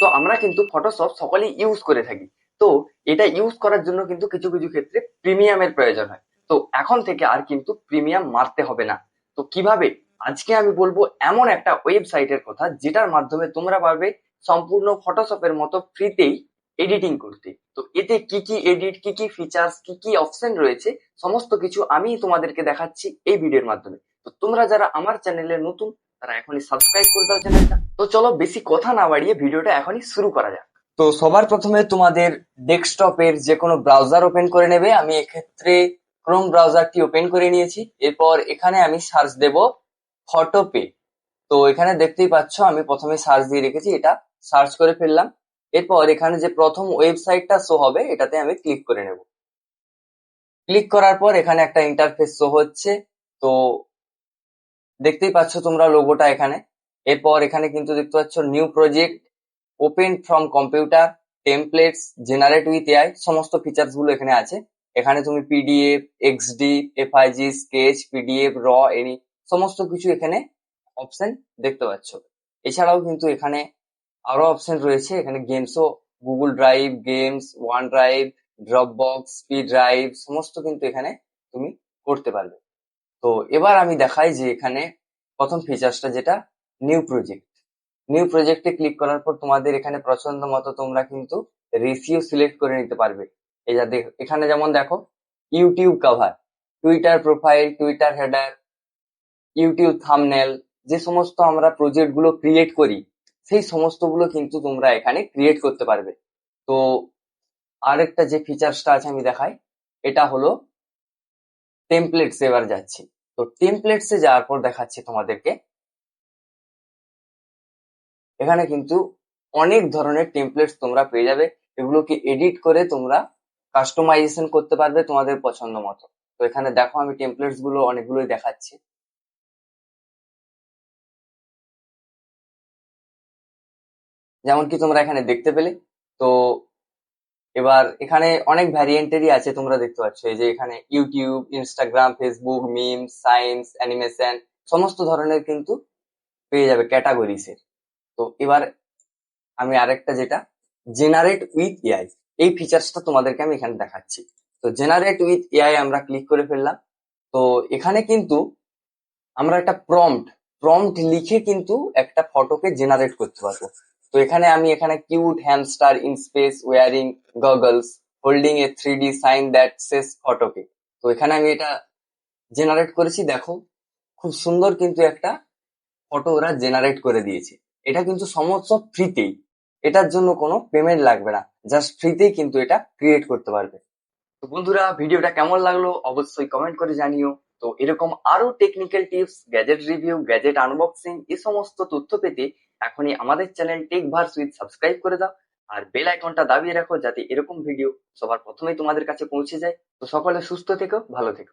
তো আমরা কিন্তু ফটোশপ সকলেই ইউজ করে থাকি। তো এটা ইউজ করার জন্য কিন্তু কিছু কিছু ক্ষেত্রে প্রিমিয়ামের প্রয়োজন হয়। তো এখন থেকে আর কিন্তু প্রিমিয়াম মারতে হবে না। তো কীভাবে? আজকে আমি বলব এমন একটা ওয়েবসাইটের কথা যেটার মাধ্যমে তোমরা পারবে সম্পূর্ণ ফটোশপের মতো ফ্রিতেই এডিটিং করতে। তো এতে কি কি এডিট কি কি ফিচার্স কি কি অপশন রয়েছে, সমস্ত কিছু আমি তোমাদেরকে দেখাচ্ছি এই ভিডিওর মাধ্যমে। তো তোমরা যারা আমার চ্যানেলে নতুন তারা এখনই সাবস্ক্রাইব করে দাও চ্যানেলটা তো চলো বেশি কথা না বাড়িয়ে ভিডিওটা এখনই শুরু করা যাক। তো সবার প্রথমে তোমাদের ডেস্কটপের যে কোনো ব্রাউজার ওপেন করে নেবে, আমি এক্ষেত্রে ক্রোম ব্রাউজারটি ওপেন করে নিয়েছি। এরপর এখানে আমি সার্চ দেব ফটোপে তো এখানে দেখতেই পাচ্ছ, আমি প্রথমে সার্চ দিয়ে রেখেছি, এটা সার্চ করে ফেললাম। এরপর এখানে যে প্রথম ওয়েবসাইটটা শো হবে, এটাতে আমি ক্লিক করে নেব। ক্লিক করার পর এখানে একটা ইন্টারফেস শো হচ্ছে। তো দেখতেই পাচ্ছ তোমরা লোগোটা এখানে। এরপর এখানে কিন্তু দেখতে পাচ্ছ new project open from computer templates generate with AI সমস্ত ফিচার্সগুলো এখানে আছে। এখানে তুমি PDF XD FIG sketch PDF র এনি সমস্ত কিছু এখানে অপশন দেখতে পাচ্ছ। এছাড়াও কিন্তু এখানে আরও অপশন রয়েছে। এখানে গেমসও Google drive games OneDrive Dropbox speed drive সমস্ত কিন্তু এখানে তুমি করতে পারবে। তো এবার আমি দেখাই যে এখানে প্রথম ফিচার্সটা যেটা নিউ প্রজেক্ট নিউ প্রজেক্টে ক্লিক করার পর তোমাদের এখানে পছন্দ মতো তোমরা কিন্তু রেশিও সিলেক্ট করে নিতে পারবে। এই যা এখানে যেমন দেখো YouTube cover Twitter profile Twitter header YouTube thumbnail যে সমস্ত আমরা প্রজেক্টগুলো ক্রিয়েট করি, সেই সমস্তগুলো কিন্তু তোমরা এখানে ক্রিয়েট করতে পারবে। তো আরেকটা যে ফিচার্সটা আছে আমি দেখাই, এটা হলো টেমপ্লেটস এবার যাচ্ছি। তো টেমপ্লেটসে যাওয়ার পর দেখাচ্ছি তোমাদেরকে। এখানে কিন্তু অনেক ধরনের টেমপ্লেটস তোমরা পেয়ে যাবে। এগুলোকে এডিট করে তোমরা কাস্টমাইজেশন করতে পারবে তোমাদের পছন্দ মতো। তো এখানে দেখো আমি টেমপ্লেটসগুলো অনেকগুলোই দেখাচ্ছি। যেমন কি তোমরা এখানে দেখতে পেলে। তো এবার এখানে অনেক ভ্যারিয়েন্টেরই আছে তোমরা দেখতে পাচ্ছ। এই যে এখানে YouTube Instagram Facebook meme science animation সমস্ত ধরনের কিন্তু পেয়ে যাবে ক্যাটাগরিসের তো এবার আমি আরেকটা যেটা জেনারেট উইথ এআই এই ফিচার্সটা তোমাদেরকে আমি এখানে দেখাচ্ছি। তো জেনারেট উইথ এআই আমরা ক্লিক করে ফেললাম। তো এখানে কিন্তু আমরা একটা প্রম্পট প্রম্পট লিখে কিন্তু একটা ফটোকে জেনারেট করতে পারব। তো এখানে আমি এখানে cute hamster in space wearing goggles holding a three D sign that says ফটোকে তো এখানে আমি এটা জেনারেট করেছি, দেখো। খুব সুন্দর কিন্তু একটা ফটো ওরা জেনারেট করে দিয়েছে। এটা কিন্তু সমস্ত ফ্রিতেই এটার জন্য কোনো পেমেন্ট লাগবে না। জাস্ট ফ্রিতেই কিন্তু এটা ক্রিয়েট করতে পারবে। তো বন্ধুরা ভিডিওটা কেমন লাগল? অবশ্যই কমেন্ট করে জানিও। তো এরকম আরও technical tips gadget review gadget unboxing এ সমস্ত তথ্য পেতে এখনই আমাদের channel tech verse with subscribe করে দাও আর বেল আইকনটা দাবিয়ে রাখো যাতে এরকম ভিডিও সবার প্রথমেই তোমাদের কাছে পৌঁছে যায়। তো সকলে সুস্থ থেকো, ভালো থেকো।